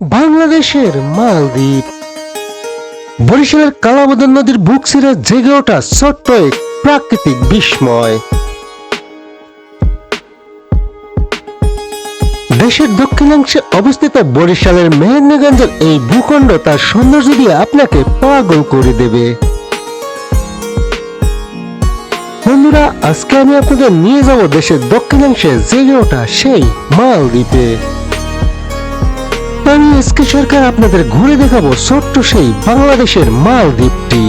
বাংলাদেশের মালদ্বীপ। বরিশালের কালাবদন নদীর বুক ছিঁড়ে জেগে ওঠা ছোট্ট এক প্রাকৃতিক বিস্ময়। দেশের দক্ষিণাংশে অবস্থিত বরিশালের মেহেন্দ্রগঞ্জের এই ভূখণ্ড তার সৌন্দর্য দিয়ে আপনাকে পাগল করে দেবে। বন্ধুরা, আজকে আমি আপনাদের নিয়ে যাব দেশের দক্ষিণাংশে জেগে ওঠা সেই মালদ্বীপে। আমি এসকে সরকার আপনাদের ঘুরে দেখাবো ছোট্ট সেই বাংলাদেশের মালদ্বীপটি।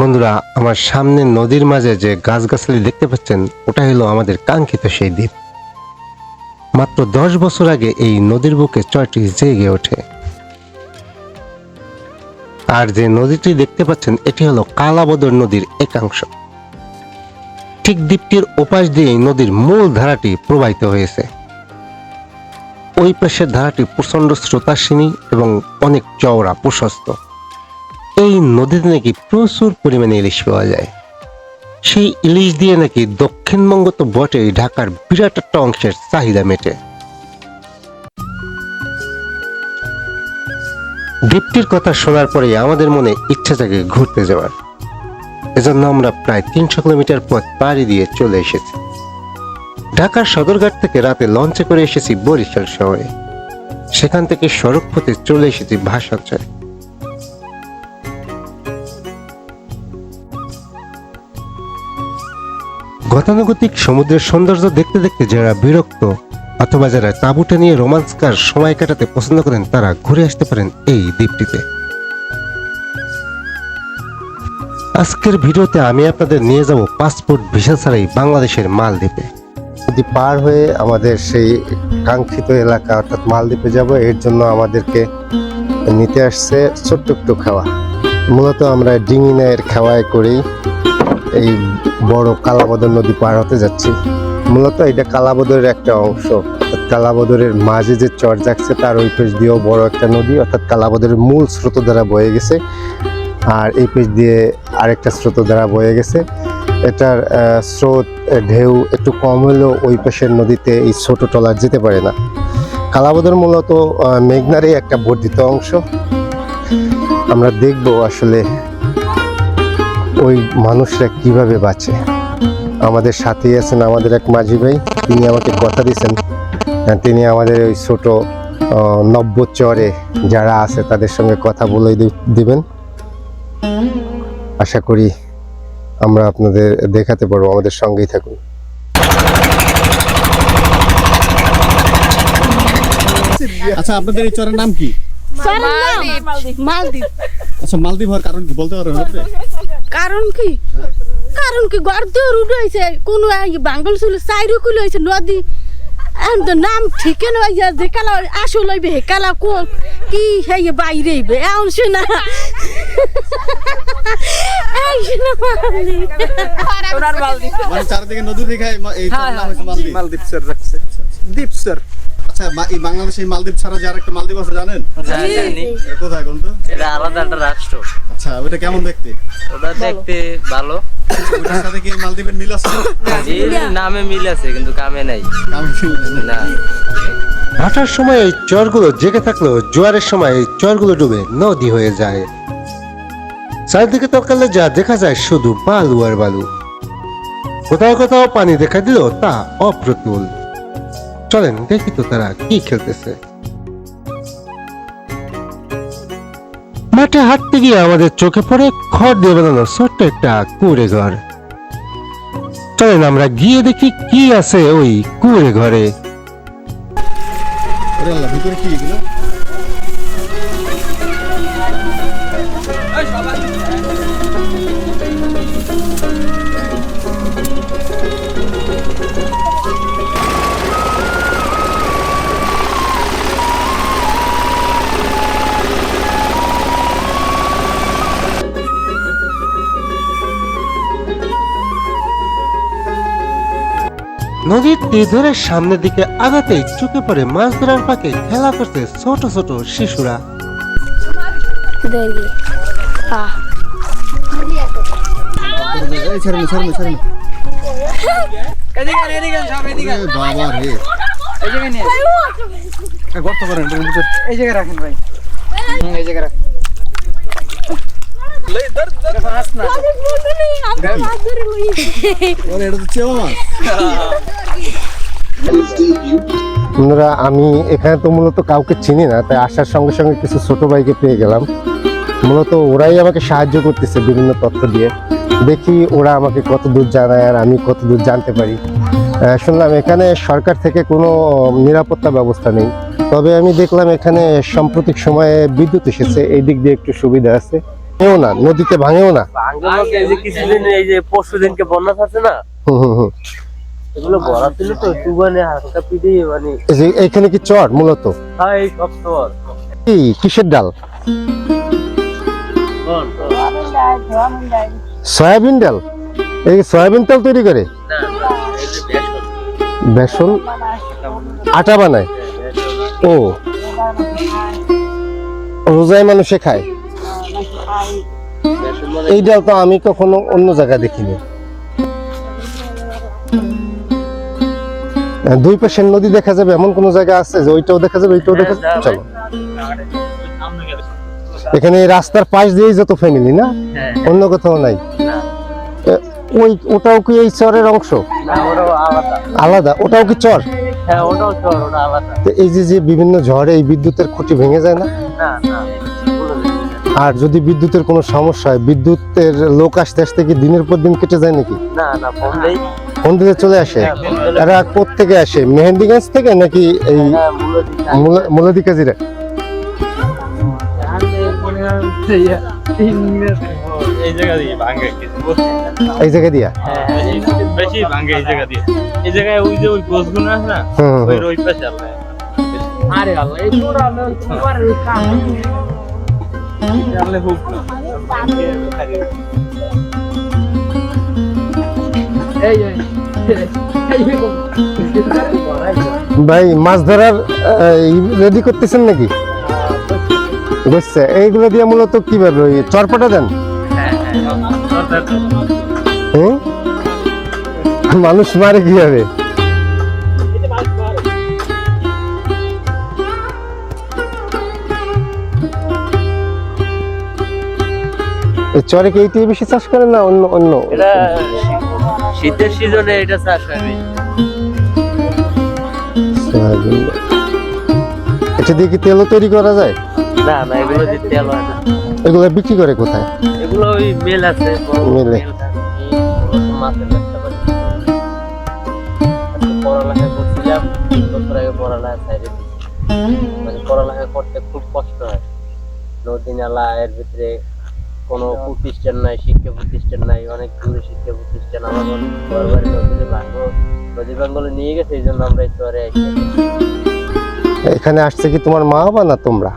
বন্ধুরা, আমার সামনে নদীর মাঝে যে গাছগাছালি দেখতে পাচ্ছেন, ওটা হলো আমাদের কাঙ্ক্ষিত সেই দ্বীপ। মাত্র দশ বছর আগে এই নদীর বুকে চয়টি জেগে ওঠে। আর যে নদীটি দেখতে পাচ্ছেন, এটি হলো কালাবদর নদীর একাংশ। ঠিক দ্বীপটির ওপাশ দিয়ে নদীর মূল ধারাটি প্রবাহিত হয়েছে। ওই পাশের ধারাটি প্রচণ্ড স্রোতাসিনী এবং অনেক চওড়া প্রশস্ত। এই নদীতে নাকি প্রচুর পরিমাণে ইলিশ পাওয়া যায়। সেই ইলিশ দিয়ে নাকি দক্ষিণবঙ্গ তো বটেই, ঢাকার বিরাট একটা অংশের চাহিদা মেটে। দ্বীপটির কথা শোনার পরে আমাদের মনে ইচ্ছা জাগে ঘুরতে যাওয়ার। এজন্য আমরা প্রায় তিনশো কিলোমিটার পথ পাড়ি দিয়ে চলে এসেছি। ঢাকার সদরঘাট থেকে রাতে লঞ্চে করে এসেছি বরিশাল শহরে। সেখান থেকে সড়ক পথে চলে এসেছি ভাষাঞ্চলে। গতানুগতিক সমুদ্রের সৌন্দর্য দেখতে দেখতে যারা বিরক্ত অথবা যারা তাঁবুটা নিয়ে রোমান্সকার সময় কাটাতে পছন্দ করেন, তারা ঘুরে আসতে পারেন এই দ্বীপটিতে। আজকের ভিডিওতে আমি আপনাদের নিয়ে যাব পাসপোর্ট ভিসা ছাড়াই বাংলাদেশের মালদ্বীপে। যদি পার হয়ে আমাদের সেই কাঙ্ক্ষিত এলাকা অর্থাৎ মালদ্বীপে যাব, এর জন্য আমাদেরকে নিতে আসছে ছোট্ট একটু খাওয়া। মূলত আমরা ডিঙি নায়ের খাওয়ায় করেই এই বড় কালাবদর নদী পার হতে যাচ্ছি। মূলত এটা কালাবদরের একটা অংশ। কালাবদরের মাঝে যে চর যাচ্ছে, তার ওই পেশ দিয়েও বড় একটা নদী, অর্থাৎ কালাবদরের মূল স্রোত দ্বারা বয়ে গেছে। আর এই পেশ দিয়ে আরেকটা স্রোত দ্বারা বয়ে গেছে। এটার স্রোত ঢেউ একটু কম হলেও ওই পাশের নদীতে এই ছোট টলার যেতে পারে না। কালাবদর মূলত মেঘনারই একটা বর্ধিত অংশ। আমরা দেখব আসলে ওই মানুষরা কীভাবে বাঁচে। আমাদের সাথেই আছেন আমাদের এক মাঝি ভাই, তিনি আমাকে কথা দিয়েছেন। তিনি আমাদের ওই ছোট নব্য চরে যারা আছে তাদের সঙ্গে কথা বলে দিবেন। আশা করি আমরা আপনাদের দেখাতে পারব আমাদের সঙ্গেই থাকুন। আচ্ছা আপনাদের এই চরের নাম কি? মালদ্বীপ। আচ্ছা মালদ্বীপ হওয়ার কারণ কি? বলতে পারবেন কারণ কি? কারণ কি? গর্দ রুড হয়েছে কোন বাঙ্গল ছিল চাইরু কুল হয়েছে নদী। এখন তো নাম ঠিকে নয় যে কালা আসো লইবে হে কালা কো কি হে বাইরে হইবে? এখন শোনা মানে চারিদিকে নদী এই নাম মালদ্বীপ। মালদ্বীপ স্যার রাখছে। দ্বীপ স্যার। আচ্ছা এই বাংলাদেশে মালদ্বীপ ছাড়া যে আরেকটা মালদ্বীপ আছে জানেন? জানি জানি। এটা কোথায় কোন তো? এটা আলাদা একটা রাষ্ট্র। আচ্ছা ওটা কেমন দেখতে? ওটা দেখতে ভালো। ওটার সাথে কি মালদ্বীপের মিল আছে? নামে মিল আছে কিন্তু কামে নাই। না। ভাটার সময় এই চরগুলো জেগে থাকলেও জোয়ারের সময় এই চরগুলো ডুবে নদী হয়ে যায়। চারিদিকে তকালে যা দেখা যায় শুধু বালু আর বালু। কোথাও কোথাও পানি দেখা দিল তা অপ্রতুল। চলেন দেখি তো তারা কি খেলতেছে। মাঠে হাঁটতে গিয়ে আমাদের চোখে পড়ে খড় দিয়ে বানানো ছোট্ট একটা কুড়ে ঘর। চলেন আমরা গিয়ে দেখি কি আছে ওই কুড়ে ঘরে। ভিতরে কি এগুলো? নদীর তীর ধরে সামনের দিকে আগাতেই চোখে পড়ে মাছ ধরার পাকে খেলা করছে ছোট ছোট শিশুরা। গর্ত করেন এই জায়গায় রাখেন ভাই এই জায়গায় রাখেন। ওরে এটা তো চেওয়া মাছ বন্ধুরা আমি এখানে তো মূলত কাউকে চিনি না তাই আসার সঙ্গে সঙ্গে কিছু ছোট ভাইকে পেয়ে গেলাম। মূলত ওরাই আমাকে সাহায্য করতেছে বিভিন্ন তথ্য দিয়ে। দেখি ওরা আমাকে কত দূর জানায় আর আমি কত দূর জানতে পারি। শুনলাম এখানে সরকার থেকে কোনো নিরাপত্তা ব্যবস্থা নেই। তবে আমি দেখলাম এখানে সাম্প্রতিক সময়ে বিদ্যুৎ এসেছে এই দিক দিয়ে একটু সুবিধা আছে। ভাঙেও না নদীতে ভাঙেও না। কিছুদিন এই যে পরশু দিনকে বন্যা আছে না? হুম হুম হুম। এগুলো ভরা ছিল তো টুবানে হালকা পিঠে মানে এইখানে কি চর মূলত? হ্যাঁ এই সব তোমার কি কিসের ডাল? সয়াবিন ডাল? এই সয়াবিন তেল তৈরি করে? বেসন। আটা বানায়? ও। রোজায় মানুষে খায়? মানে এই ডাল তো আমি কখনো অন্য জায়গায় দেখিনি। দুই পাশের নদী দেখা যাবে এমন কোন জায়গা আছে যে ওইটাও দেখা যাবে ওইটাও দেখা যাবে? চলো। এখানে রাস্তার পাশ দিয়েই যত ফ্যামিলি না? হ্যাঁ। অন্য কোথাও নাই। ওই ওটাও কি এই চরের অংশ? আলাদা। ওটাও কি চর? হ্যাঁ এই যে যে বিভিন্ন ঝড়ে এই বিদ্যুতের খুঁটি ভেঙে যায় না না। আর যদি বিদ্যুতের কোনো সমস্যা হয় বিদ্যুতের লোক আসতে আসতে কি দিনের পর দিন কেটে যায় নাকি? না না ফোন দেই কোন দিকে চলে আসে? হ্যাঁ, দিলে- এরা থেকে আসে? মেহেন্দিগঞ্জ থেকে নাকি এই হ্যাঁ মুলাদি কাজিরা এই জায়গা দিয়ে বেশি ভাঙ্গে এই জায়গা দিয়ে। এই জায়গায় ওই যে ওই গোছগুলো আছে না ওই হুম। ওই পাশে আল্লাহ। আরে আল্লাহ এই আল্লাহ হোক না। ভাই মাছ ধরার রেডি করতেছেন নাকি? বুঝছে এইগুলো দিয়ে মূলত কীভাবে ওই চরপটা দেন? হুম? মানুষ মারে কীভাবে? এই চরে কি এইটাই বেশি চাষ করেন না অন্য অন্য? এটা শীতের সিজনে এটা চাষ হয় এটা দিয়ে কি তেলও তৈরি করা যায়? না না এগুলো দিয়ে তেল হয় না। এগুলো বিক্রি করে কোথায়? এগুলো ওই মেল আছে মেলে। মাছের ব্যবসা করি। পড়ালেখা করছিলাম তিন বছর আগে পড়ালেখা সাইডে। মানে পড়ালেখা করতে খুব কষ্ট হয়। নদী নালা এর ভিতরে কোনো প্রতিষ্ঠান নাই শিক্ষা প্রতিষ্ঠান নাই অনেক দূরে শিক্ষা প্রতিষ্ঠান আমার ভাঙ্গ নদী ভাঙ্গলে নিয়ে গেছে এই জন্য আমরা এসে এখানে আসছে কি তোমার মা বাবা না তোমরা?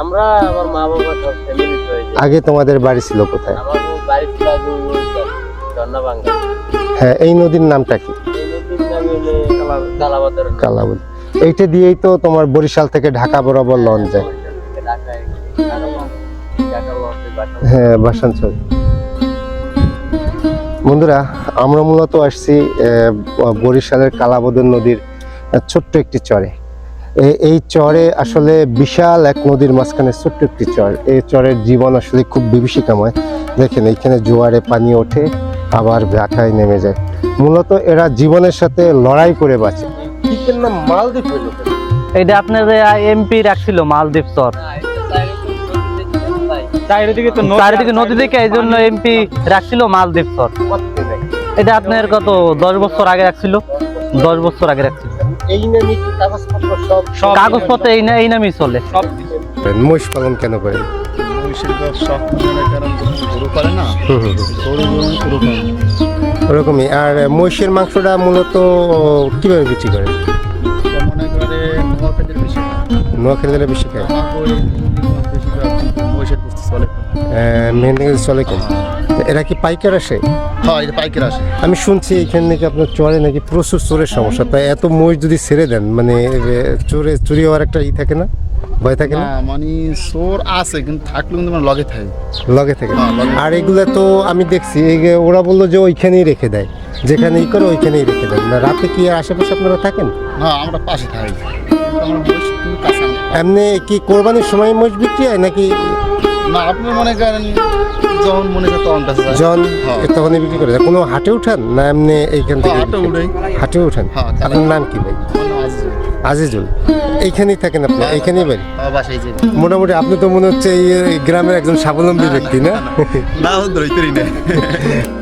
আমরা আমার মা বাবা সব ফ্যামিলি আগে তোমাদের বাড়ি ছিল কোথায়? আমার বাড়ি ছিল আগে হ্যাঁ এই নদীর নামটা কি? এইটা দিয়েই তো তোমার বরিশাল থেকে ঢাকা বরাবর লঞ্চ যায়। হ্যাঁ বাসাঞ্চল বন্ধুরা আমরা মূলত আসছি বরিশালের কালাবদর নদীর ছোট্ট একটি চরে। এই চরে আসলে বিশাল এক নদীর মাঝখানে ছোট্ট একটি চর। এই চরের জীবন আসলে খুব বিভীষিকাময়। দেখেন এইখানে জোয়ারে পানি ওঠে আবার ভাটায় নেমে যায়। মূলত এরা জীবনের সাথে লড়াই করে বাঁচে। নাম মালদ্বীপ এটা আপনার এমপি রাখছিল মালদ্বীপ চর। চারিদিকে তো চারিদিকে নদী থেকে এই জন্য এমপি রাখছিল মালদ্বীপ এটা আপনার কত দশ বছর আগে রাখছিল? দশ বছর আগে রাখছিল। এই নামে কি কাগজপত্র এই না এই নামই চলে। মহিষ পালন কেন করে? ওরকমই। আর মহিষের মাংসটা মূলত কীভাবে বিক্রি করে? নোয়াখালীরা বেশি খায়। বস্তু চলে মেহেন্দিগঞ্জ চলে কেন এরা কি পাইকার আসে? হ্যাঁ এটা পাইকার আসে। আমি শুনছি এখানে নাকি আপনার চরে নাকি প্রচুর চোরের সমস্যা। তাই এত মহিষ যদি ছেড়ে দেন মানে চোরে চুরি হওয়ার একটা ই থাকে না? ভয় থাকে না? মানে চোর আছে কিন্তু থাকলেও কিন্তু মানে লগে থাকে। লগে থেকে। হ্যাঁ, আর এগুলো তো আমি দেখছি ওরা বলল যে ওইখানেই রেখে দেয়। যেখানে ই করে ওইখানেই রেখে না রাতে কি আশেপাশে আপনারা থাকেন? না আমরা পাশে থাকি। এমনি কি কোরবানির সময় মোষ বিক্রি হয় নাকি না আপনি মনে করেন যখন মনে করেন তখন হ্যাঁ। তখনই বিক্রি করে কোনো হাটে উঠান না এমনি এইখান থেকে হ্যাঁ, হাটে উঠান হ্যাঁ, আপনার নাম কি ভাই মনে আজিজুল এইখানেই থাকেন আপনি এইখানেই বাড়ি হ্যাঁ, মোটামুটি আপনি তো মনে হচ্ছে এই গ্রামের একজন স্বাবলম্বী ব্যক্তি না না